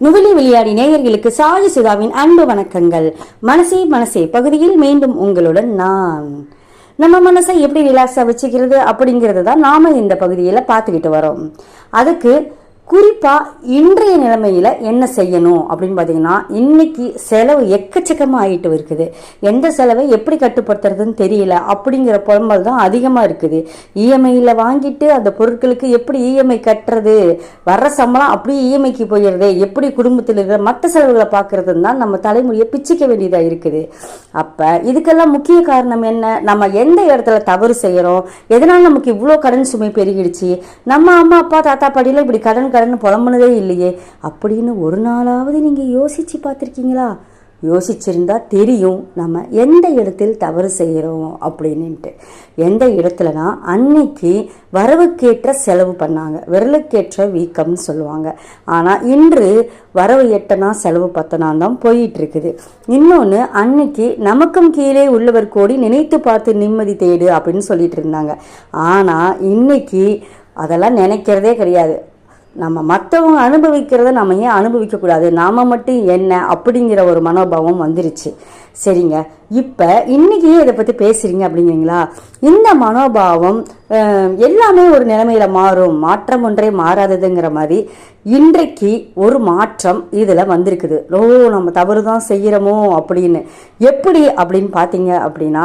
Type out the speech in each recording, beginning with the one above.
நுவிலி விளையாடி நேயர்களுக்கு சாஜி சுதாவின் அன்பு வணக்கங்கள். மனசே மனசே பகுதியில் மீண்டும் உங்களுடன் நான். நம்ம மனசை எப்படி ரிலாக்ஸாக வச்சுக்கிறது அப்படிங்கறது தான் நாம இந்த பகுதியில பார்த்துக்கிட்டு வரோம். அதுக்கு குறிப்பாக இன்றைய நிலைமையில் என்ன செய்யணும் அப்படின்னு பார்த்தீங்கன்னா இன்னைக்கு செலவு எக்கச்சக்கமாக ஆகிட்டு இருக்குது. எந்த செலவை எப்படி கட்டுப்படுத்துறதுன்னு தெரியல. அப்படிங்கிற புலம்பல் தான் அதிகமாக இருக்குது. இஎம்ஐயில் வாங்கிட்டு அந்த பொருட்களுக்கு எப்படி இஎம்ஐ கட்டுறது? வர்ற சம்பளம் அப்படியே இஎம்ஐக்கு போயிடுறது. எப்படி குடும்பத்தில் இருக்கிற மற்ற செலவுகளை பார்க்கறதுன்னு தான் நம்ம தலைமுறையை பிச்சிக்க வேண்டியதாக இருக்குது. அப்போ இதுக்கெல்லாம் முக்கிய காரணம் என்ன? நம்ம எந்த இடத்துல தவறு செய்கிறோம் எதனால் நமக்கு இவ்வளோ கடன் சுமை பெருகிடுச்சு? நம்ம அம்மா அப்பா தாத்தா பாட்டியில இப்படி கடன் கடன் புலம்புனதே இல்லையே. அப்படின்னு ஒரு நாளாவது நீங்கள் யோசிச்சு பார்த்துருக்கீங்களா? யோசிச்சிருந்தா தெரியும் நம்ம எந்த இடத்தில் தவறு செய்கிறோம் அப்படின்ட்டு எந்த இடத்துலனா அன்னைக்கு வரவுக்கேற்ற செலவு பண்ணாங்க. விரலுக்கேற்ற வீக்கம்னு சொல்லுவாங்க. ஆனால் இன்று வரவு எட்டனா செலவு பத்தனா தான் போயிட்டு இருக்குது இன்னொன்று அன்னைக்கு நமக்கும் கீழே உள்ளவர் கோடி நினைத்து பார்த்து நிம்மதி தேடு அப்படின்னு சொல்லிட்டு இருந்தாங்க. ஆனால் இன்னைக்கு அதெல்லாம் நினைக்கிறதே கிடையாது. நம்ம மற்றவங்க அனுபவிக்கிறத நம்ம ஏன் அனுபவிக்கக்கூடாது? நாம மட்டும் என்ன? அப்படிங்கிற ஒரு மனோபாவம் வந்துருச்சு. சரிங்க. இப்போ இன்னைக்கு இதை பற்றி பேசுகிறீங்க அப்படிங்கிறீங்களா? இந்த மனோபாவம் எல்லாமே ஒரு நிலைமையில் மாறும். மாற்றம் ஒன்றே மாறாததுங்கிற மாதிரி இன்றைக்கு ஒரு மாற்றம் இதில் வந்திருக்குது. ஓ நம்ம தவறு தான் செய்கிறோமோ அப்படின்னு. எப்படி அப்படின்னு பார்த்தீங்க அப்படின்னா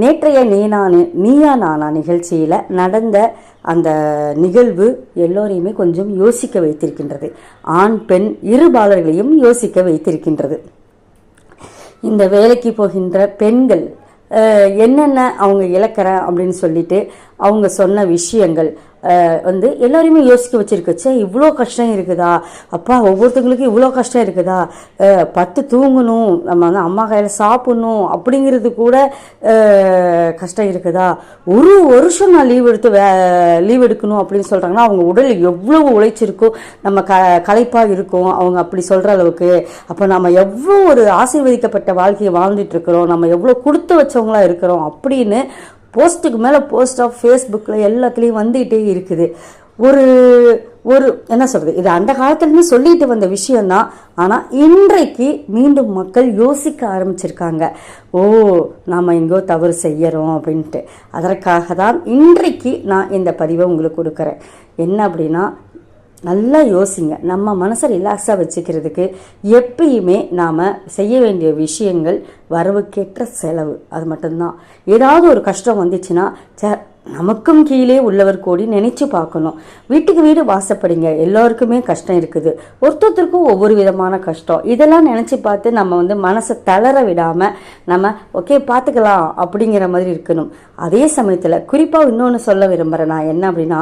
நேற்றைய நான் நீயா நானா நிகழ்ச்சியில் நடந்த அந்த நிகழ்வு எல்லோரையுமே கொஞ்சம் யோசிக்க வைத்திருக்கின்றது. ஆண் பெண் இரு பாலர்களையும் யோசிக்க வைத்திருக்கின்றது. இந்த வேலைக்கு போகின்ற பெண்கள் என்னென்ன அவங்க இழக்கிற அப்படின்னு சொல்லிட்டு அவங்க சொன்ன விஷயங்கள் வந்து எல்லோரையுமே யோசிக்க வச்சிருக்கச்சே இவ்வளோ கஷ்டம் இருக்குதா? அப்பா ஒவ்வொருத்தங்களுக்கும் இவ்வளோ கஷ்டம் இருக்குதா? பத்து தூங்கணும். நம்ம வந்து அம்மா கையில் சாப்பிட்ணும் அப்படிங்கிறது கூட கஷ்டம் இருக்குதா? ஒரு வருஷம் நான் லீவ் எடுத்து வே லீவ் எடுக்கணும் அப்படின்னு சொல்கிறாங்கன்னா அவங்க உடல் எவ்வளோ உழைச்சிருக்கோ நம்ம க களைப்பாக இருக்கும். அவங்க அப்படி சொல்கிற அளவுக்கு. அப்போ நம்ம எவ்வளோ ஒரு ஆசீர்வதிக்கப்பட்ட வாழ்க்கையை வாழ்ந்துட்டு இருக்கிறோம். நம்ம எவ்வளோ கொடுத்து வச்சவங்களா இருக்கிறோம் அப்படின்னு போஸ்ட்டுக்கு மேலே போஸ்ட் ஆஃப் ஃபேஸ்புக்கில் எல்லாத்துலேயும் வந்துகிட்டே இருக்குது. ஒரு ஒரு என்ன சொல்கிறது இது அந்த காலத்துலேருந்து சொல்லிட்டு வந்த விஷயந்தான் ஆனால் இன்றைக்கு மீண்டும் மக்கள் யோசிக்க ஆரம்பிச்சிருக்காங்க. ஓ நாம் எங்கோ தவறு செய்யறோம் அப்படின்ட்டு. அதற்காக தான் இன்றைக்கு நான் இந்த பதிவை உங்களுக்கு கொடுக்குறேன். என்ன அப்படின்னா நல்லா யோசிங்க. நம்ம மனசை ரிலாக்ஸாக வச்சுக்கிறதுக்கு எப்பயுமே நாம் செய்ய வேண்டிய விஷயங்கள் வரவுக்கேற்ற செலவு. அது மட்டும்தான். ஏதாவது ஒரு கஷ்டம் வந்துச்சுன்னா ச நமக்கும் கீழே உள்ளவர் கோடி நினைச்சு பார்க்கணும். வீட்டுக்கு வீடு வாசப்படுங்க. எல்லாருக்குமே கஷ்டம் இருக்குது. ஒருத்தருக்கும் ஒவ்வொரு விதமான கஷ்டம். இதெல்லாம் நினைச்சு பார்த்து நம்ம வந்து மனசை தளர விடாம நம்ம ஓகே பார்த்துக்கலாம் அப்படிங்கிற மாதிரி இருக்கணும். அதே சமயத்தில் குறிப்பாக இன்னொன்று சொல்ல விரும்புகிறேன் நான். என்ன அப்படின்னா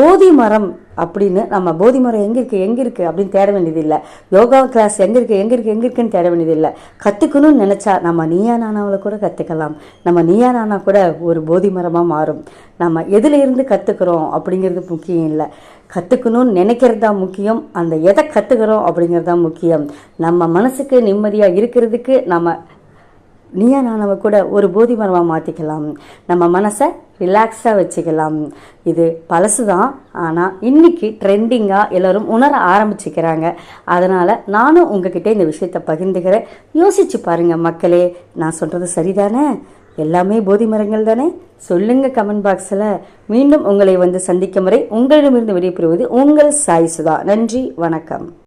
போதி மரம் அப்படின்னு நம்ம போதி முறை எங்கே இருக்குது எங்கே இருக்குது அப்படின்னு தேட வேண்டியதில்லை. யோகா கிளாஸ் எங்கே இருக்குது எங்கே இருக்குது எங்கே இருக்குன்னு தேட வேண்டியதில்லை. கற்றுக்கணும்னு நினச்சா நம்ம நீயா நானாவில் கூட கற்றுக்கலாம் நம்ம நீயா நானா கூட ஒரு போதி மரமாக மாறும். நம்ம எதில் இருந்து கற்றுக்குறோம் அப்படிங்கிறது முக்கியம் இல்லை. கற்றுக்கணும்னு நினைக்கிறது தான் முக்கியம். அந்த எதை கற்றுக்கிறோம் அப்படிங்கிறது தான் முக்கியம். நம்ம மனசுக்கு நிம்மதியாக இருக்கிறதுக்கு நம்ம நீயா நானவ கூட ஒரு போதி மரமாக மாற்றிக்கலாம் நம்ம மனசை ரிலாக்ஸாக வச்சுக்கலாம். இது பழசு தான் ஆனால் இன்னைக்கு ட்ரெண்டிங்காக எல்லோரும் உணர ஆரம்பிச்சுக்கிறாங்க. அதனால் நானும் உங்ககிட்ட இந்த விஷயத்தை பகிர்ந்துக்கிறேன். யோசிச்சு பாருங்கள் மக்களே நான் சொல்கிறது சரிதானே? எல்லாமே போதி மரங்கள் தானே? சொல்லுங்கள் கமெண்ட் பாக்ஸில் மீண்டும் உங்களை வந்து சந்திக்கும் வரை உங்களிடமிருந்து விடைபெறுவது உங்கள் சாய் சுதா. நன்றி வணக்கம்.